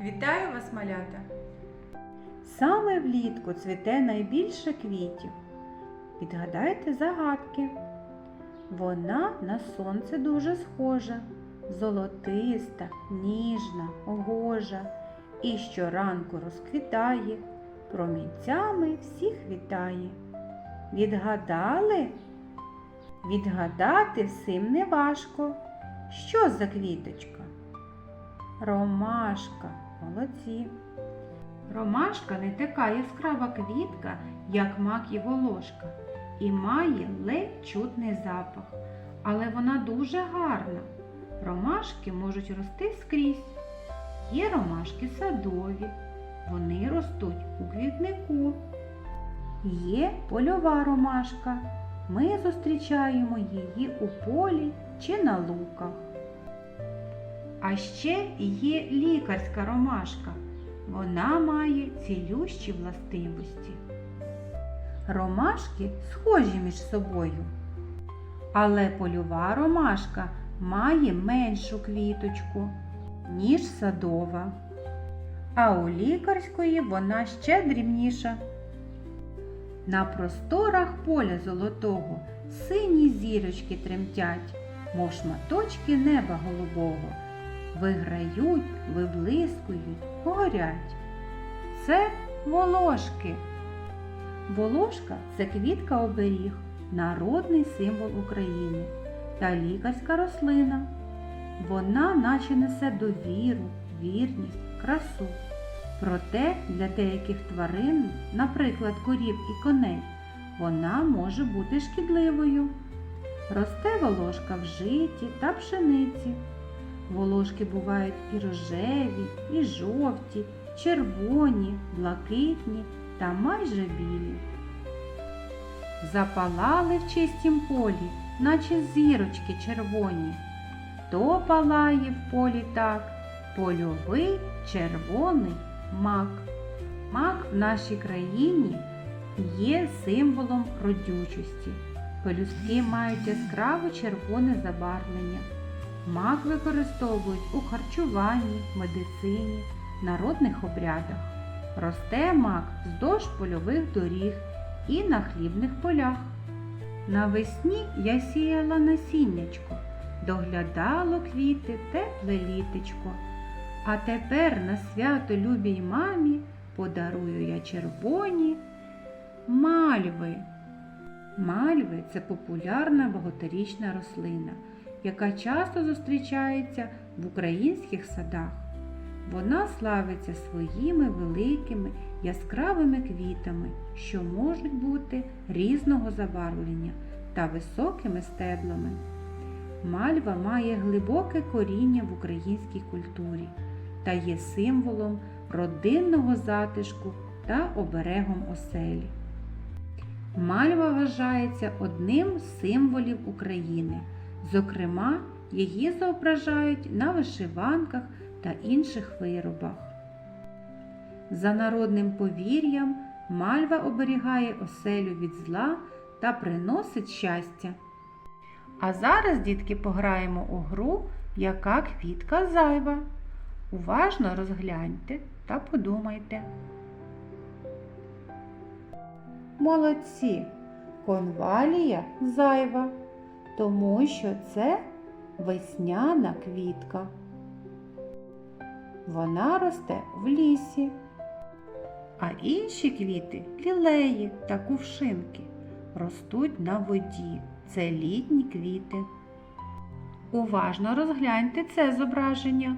Вітаю вас, малята! Саме влітку цвіте найбільше квітів. Підгадайте загадки. Вона на сонце дуже схожа, золотиста, ніжна, гожа, і щоранку розквітає, промінцями всіх вітає. Відгадали? Відгадати всім не важко. Що за квіточка? Ромашка. Молодці. Ромашка не така яскрава квітка, як мак і волошка, і має ледь чутний запах, але вона дуже гарна. Ромашки можуть рости скрізь. Є ромашки садові, вони ростуть у квітнику. Є польова ромашка. Ми зустрічаємо її у полі чи на луках. А ще є лікарська ромашка. Вона має цілющі властивості. Ромашки схожі між собою. Але польова ромашка має меншу квіточку, ніж садова. А у лікарської вона ще дрібніша. На просторах поля золотого сині зірочки тремтять, мов шматочки неба голубого виграють, виблискують, горять. Це волошки. Волошка це квітка оберіг, народний символ України та лікарська рослина. Вона наче несе довіру, вірність, красу. Проте для деяких тварин, наприклад, корів і коней, вона може бути шкідливою. Росте волошка в житі та пшениці. Волошки бувають і рожеві, і жовті, червоні, блакитні та майже білі. Запалали в чистім полі, наче зірочки червоні. То палає в полі так, польовий червоний мак. Мак в нашій країні є символом родючості. Пелюстки мають яскраво червоне забарвлення. Мак використовують у харчуванні, медицині, народних обрядах. Росте мак вздовж польових доріг і на хлібних полях. Навесні я сіяла насіннячко, доглядало квіти тепле літечко. А тепер на свято любій мамі подарую я червоні мальви. Мальви це популярна багаторічна рослина яка часто зустрічається в українських садах. Вона славиться своїми великими яскравими квітами, що можуть бути різного забарвлення та високими стеблами. Мальва має глибоке коріння в українській культурі та є символом родинного затишку та оберегом оселі. Мальва вважається одним з символів України. Зокрема, її зображають на вишиванках та інших виробах. За народним повір'ям, мальва оберігає оселю від зла та приносить щастя. А зараз, дітки, пограємо у гру, яка квітка зайва. Уважно розгляньте та подумайте. Молодці! Конвалія зайва тому що це весняна квітка. Вона росте в лісі, а інші квіти лілеї та кувшинки ростуть на воді. Це літні квіти. Уважно розгляньте це зображення.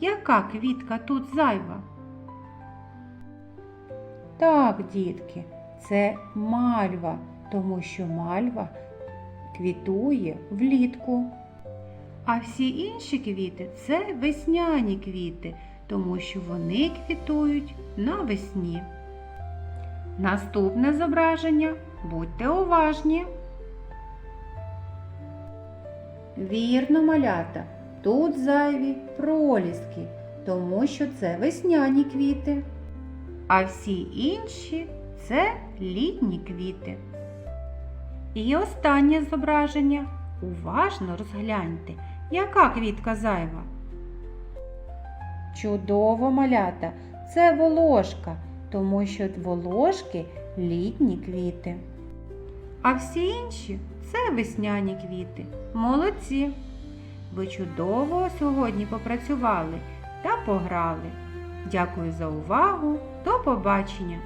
Яка квітка тут зайва? Так, дітки, це мальва, тому що мальва квітує влітку. А всі інші квіти це весняні квіти, тому що вони квітують навесні. Наступне зображення будьте уважні. Вірно, малята, тут зайві проліски, тому що це весняні квіти. А всі інші це літні квіти. І останнє зображення. Уважно розгляньте, яка квітка зайва. Чудово, малята, це волошка, тому що волошки літні квіти. А всі інші це весняні квіти. Молодці! Ви чудово сьогодні попрацювали та пограли. Дякую за увагу. До побачення!